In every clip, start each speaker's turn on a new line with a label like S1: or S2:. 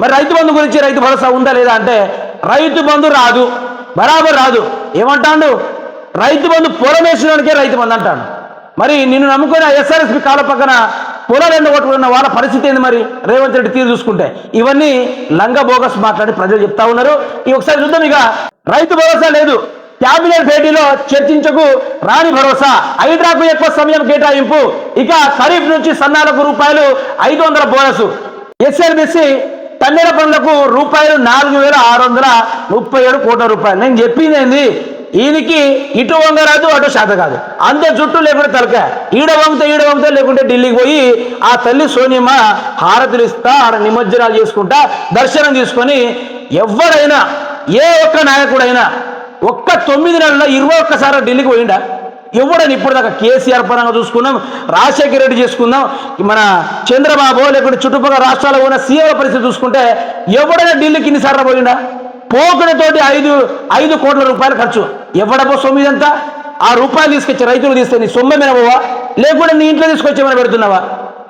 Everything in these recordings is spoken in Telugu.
S1: మరి రైతు బంధు గురించి రైతు భరోసా ఉందా లేదా అంటే రైతు బంధు రాదు బరాబర్ రాదు. ఏమంటాడు? రైతు బంధు పొలం వేసినోడికే రైతు బంధు అంటాడు. మరి నిన్ను నమ్ముకున్న ఎస్ఆర్ఎస్పి కాల పక్కన పొలాలు ఎండగొట్టుకున్న వాళ్ళ పరిస్థితి ఏంది మరి? రేవంత్ రెడ్డి తీరు చూసుకుంటే. ఇవన్నీ లంగ బోగస్ మాట్లాడి ప్రజలు చెప్తా ఉన్నారు. ఈ ఒకసారి చూద్దాం ఇక. రైతు భరోసా లేదు. క్యాబినెట్ భేటీలో చర్చించకు రాని భరోసా. హైడ్రాకు ఎక్కువ సమయం కేటాయింపు. ఇక ఖరీఫ్ నుంచి సన్నాలకు రూపాయలు ఐదు వందల బోనస్. ఎస్ఎల్బిసి తన్నెల పనులకు రూపాయలు నాలుగు వేల ఆరు వందల ముప్పై ఏడు కోట్ల రూపాయలు. నేను చెప్పింది ఏంది? ఈయనకి ఇటు వంగ రాదు అటు శాత కాదు. అంతే చుట్టూ లేకుండా తలక. ఈడ వంగితే ఈడ వంగితే లేకుంటే ఢిల్లీకి పోయి ఆ తల్లి సోనియమ్మ హారతులు ఇస్తా ఆడ నిమజ్జనాలు చేసుకుంటా దర్శనం తీసుకొని ఎవరైనా ఏ ఒక్క నాయకుడైనా ఒక్క తొమ్మిది నెలల్లో ఇరవై ఒక్కసారి ఢిల్లీకి పోయిండా? ఎవడని ఇప్పటిదాకా కేసీఆర్ పరంగా చూసుకున్నాం రాజశేఖర రెడ్డి చేసుకుందాం మన చంద్రబాబు లేకుంటే చుట్టుపక్కల రాష్ట్రాల్లో ఉన్న సీఎం పరిస్థితి చూసుకుంటే ఎవడైనా ఢిల్లీకి ఇన్నిసార్లు పోయిందా పోకుడితోటి ఐదు ఐదు కోట్ల రూపాయలు ఖర్చు. ఎవడపో సొమ్మిదంతా ఆ రూపాయలు తీసుకొచ్చి రైతులు తీస్తే నీ సొమ్మే పోవా లేకుండా నీ ఇంట్లో తీసుకొచ్చి పెడుతున్నావా?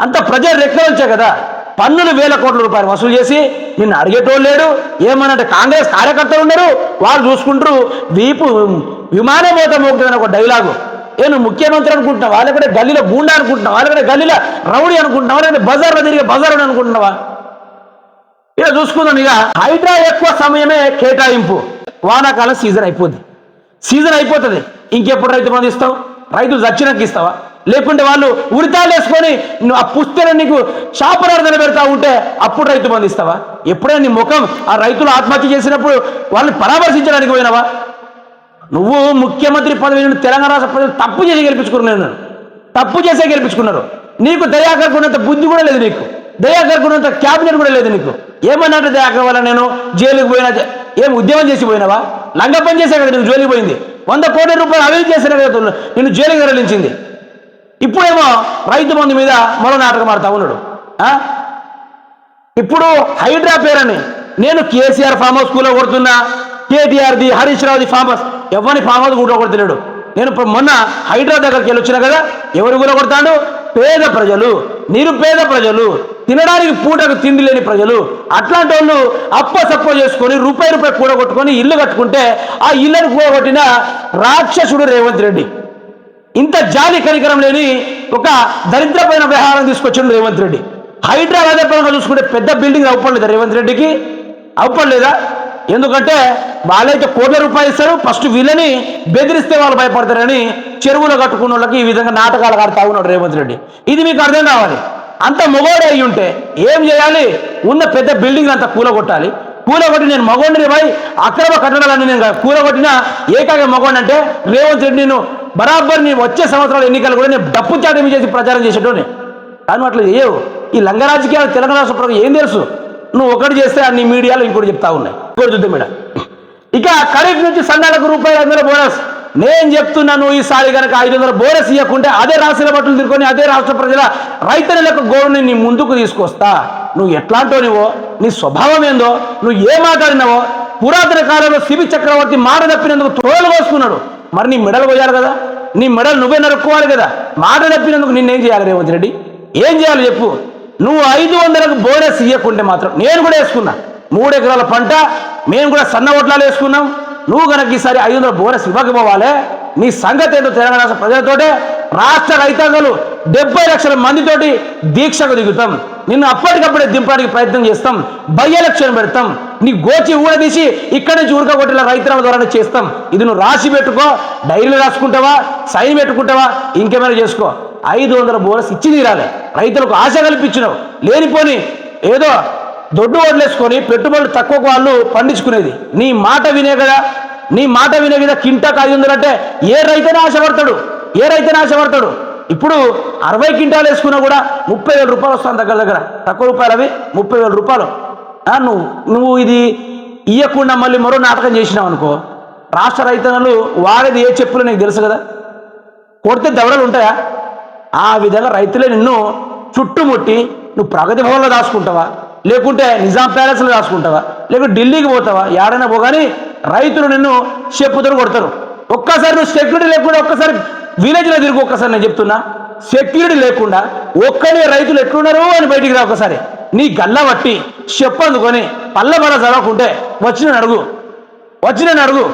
S1: అంత ప్రజలు రెక్కవచ్చే కదా. పన్నులు వేల కోట్ల రూపాయలు వసూలు చేసి నిన్ను అడిగేటోళ్ళు లేడు. ఏమనంటే కాంగ్రెస్ కార్యకర్తలు ఉన్నారు. వాళ్ళు చూసుకుంటారు. వీపు విమానం పోత మోగుతుందని ఒక డైలాగు ఏ నువ్వు ముఖ్యమంత్రి అనుకుంటున్నావా? లేకపోతే గల్లీలో గూండా అనుకుంటున్నావా? లేకపోతే గల్లీలో రౌడీ అనుకుంటున్నావా? లేకపోతే బజార్లో తిరిగే బజార్ అనుకుంటున్నావా? ఇక చూసుకుందాం ఇక. హైడ్రా ఎక్కువ సమయమే కేటాయింపు. వానాకాలం సీజన్ అయిపోద్ది. సీజన్ అయిపోతుంది. ఇంకెప్పుడు రైతు బంధు ఇస్తావు? రైతులు చచ్చినాక ఇస్తావా? లేకుంటే వాళ్ళు ఉరితాలు వేసుకొని నువ్వు ఆ పుస్తని నీకు శాపనార్థన పెడతా ఉంటే అప్పుడు రైతు బంధు ఇస్తావా? ఎప్పుడైనా నీ ముఖం ఆ రైతులు ఆత్మహత్య చేసినప్పుడు వాళ్ళని పరామర్శించడానికి పోయినావా? నువ్వు ముఖ్యమంత్రి పదవి నుండి తెలంగాణ రాష్ట్ర ప్రజలు తప్పు చేసి గెలిపించుకున్నాను తప్పు చేసే గెలిపించుకున్నారు. నీకు దయాకర్కున్నంత బుద్ధి కూడా లేదు నీకు. దయాకర్కున్నంత క్యాబినెట్ కూడా లేదు నీకు. ఏమన్నట్టు దయాకర్ వల్ల నేను? జైలుకి పోయినా ఏం ఉద్యమం చేసి పోయినావా? లంగ పని చేసా కదా నువ్వు జోలికి పోయింది. వంద కోట్ల రూపాయలు అవినీతి చేసిన కదా నిన్ను జైలుకి తరలించింది. ఇప్పుడేమో రైతు బంధు మీద మరో నాటకం ఆడుతా ఉన్నాడు. ఇప్పుడు హైడ్రా పేరని నేను కేసీఆర్ ఫామ్ హౌస్ స్కూల్లో కొడుతున్నా. కేటీఆర్ది హరీష్ రావుది ఫామ్ హౌస్. ఎవరిని ఫామ్ హౌస్ కూడా కొడతలేడు నేను ఇప్పుడు మొన్న హైడ్రా దగ్గరికి వెళ్ళి వచ్చిన కదా ఎవరు కూడా కొడతాడు? పేద ప్రజలు నిరుపేద ప్రజలు తినడానికి పూటకు తిండి లేని ప్రజలు అట్లాంటి వాళ్ళు అప్ప సప్ప చేసుకొని రూపాయి రూపాయి కూడగొట్టుకొని ఇల్లు కట్టుకుంటే ఆ ఇల్లును కూడగొట్టిన రాక్షసుడు రేవంత్ రెడ్డి. ఇంత జాలి కనికరం లేని ఒక దరిద్రమైన వ్యవహారం తీసుకొచ్చిండు రేవంత్ రెడ్డి. హైదరాబాద్ పరంగా చూసుకుంటే పెద్ద బిల్డింగ్ అవ్వలేదు రేవంత్ రెడ్డికి? అవ్వలేదా ఎందుకంటే వాళ్ళైతే కోట్ల రూపాయలు ఇస్తారు. ఫస్ట్ వీళ్ళని బెదిరిస్తే వాళ్ళు భయపడతారని చెరువులో కట్టుకున్న వాళ్ళకి ఈ విధంగా నాటకాలు ఆడుతా ఉన్నాడు రేవంత్ రెడ్డి. ఇది మీకు అర్థం కావాలి. అంత మగోడు అయి ఉంటే ఏం చేయాలి? ఉన్న పెద్ద బిల్డింగ్ అంతా కూలగొట్టాలి. కూలగొట్టి నేను మగోడిని పోయి అక్రమ కట్టడాలన్నీ నేను కూలగొట్టిన ఏకాగ మగోడి అంటే రేవంత్ రెడ్డి నేను బరాబర్ నేను వచ్చే సంవత్సరాల ఎన్నికలు కూడా నేను డప్పు చాటమి చేసి ప్రచారం చేసేటోని కానీ అట్లా చేయవు. ఈ లంగ రాజకీయాలు తెలంగాణ రాష్ట్ర ప్రభుత్వం ఏం తెలుసు? నువ్వు ఒకటి చేస్తే అన్ని మీడియాలో ఇంకోటి చెప్తా ఉన్నాయి. చూద్దాం మేడం. ఇక ఖరీఫ్ నుంచి సన్నాలకు రూపాయలు ఐదు వందల బోనస్. నేను చెప్తున్నాను ఈసారి కనుక ఐదు వందల బోనస్ ఇవ్వకుంటే అదే రాష్ట్ర బట్టలు తిరుకొని అదే రాష్ట్ర ప్రజల రైతులకు గోడుని నీ ముందుకు తీసుకొస్తా. నువ్వు ఎట్లాంటో నువ్వో నీ స్వభావం ఏందో నువ్వు ఏ మాట్లాడినావో పురాతన కాలంలో శివి చక్రవర్తి మాట తప్పినందుకు తోలు కోసుకున్నాడు. మరి నీ మెడలు పోయాలి కదా? నీ మెడలు నువ్వే నరుక్కోవాలి కదా? మాట తప్పినందుకు నిన్నేం చేయాలి రేవంత్ రెడ్డి? ఏం చేయాలి చెప్పు. నువ్వు ఐదు వందలకు బోనస్ ఇవ్వకుంటే మాత్రం నేను కూడా వేసుకున్నా. మూడు ఎకరాల పంట మేము కూడా సన్న ఓట్లాలు వేసుకున్నాం. నువ్వు కనుక ఈసారి ఐదు వందల బోనస్ ఇవ్వకపోవాలే నీ సంగతి ఏంటో తెలంగాణ రాష్ట్ర ప్రజలతోటే రాష్ట్ర రైతాంగాలు డెబ్బై లక్షల మందితోటి దీక్షకు దిగుతాం. నిన్ను అప్పటికప్పుడే దింపడానికి ప్రయత్నం చేస్తాం. బై ఎలక్షన్ పెడతాం. నీ గోచి ఊడదీసి ఇక్కడి నుంచి ఊరకొట్టిన రైతుల ద్వారా చేస్తాం. ఇది నువ్వు రాసి పెట్టుకో డైరీలు రాసుకుంటావా సైన్ పెట్టుకుంటావా ఇంకేమైనా చేసుకో. ఐదు వందల బోనస్ ఇచ్చి తీరాలి. రైతులకు ఆశ కల్పించినావు. లేనిపోని ఏదో దొడ్డు వదిలేసుకొని పెట్టుబడులు తక్కువ వాళ్ళు పండించుకునేది. నీ మాట వినే కదా నీ మాట వినే కదా కింటాకు ఐదు వందలు అంటే ఏ రైతైనా ఆశపడతాడు ఏ రైతైనా ఆశపడతాడు. ఇప్పుడు అరవై క్వింటాలు వేసుకున్నా కూడా ముప్పై వేల రూపాయలు వస్తాను దగ్గర దగ్గర. తక్కువ రూపాయలు అవి ముప్పై వేల రూపాయలు. నువ్వు నువ్వు ఇది ఇయ్యకుండా మళ్ళీ మరో నాటకం చేసినావు అనుకో రాష్ట్ర రైతన్నలు వాడేది ఏ చెప్పులు నీకు తెలుసు కదా? కొడితే దవడలు ఉంటాయా? ఆ విధంగా రైతులే నిన్ను చుట్టుముట్టి నువ్వు ప్రగతి భవన్లో దాచుకుంటావా? లేకుంటే నిజాం ప్యాలెస్లో రాసుకుంటావా? లేకుంటే ఢిల్లీకి పోతావా? ఏడైనా పోగాని రైతులు నిన్ను చెప్పుతో కొడతారు. ఒక్కసారి నువ్వు సెక్యూరిటీ లేకుండా ఒక్కసారి విలేజ్లో తిరిగి ఒక్కసారి నేను చెప్తున్నా. సెక్యూరిటీ లేకుండా ఒక్కడే రైతులు ఎట్లున్నారు అని బయటికి రా ఒకసారి నీ గల్ల బట్టి చెప్పు అందుకొని పల్ల చదవకుంటే వచ్చిన అడుగు. వచ్చిన అడుగు.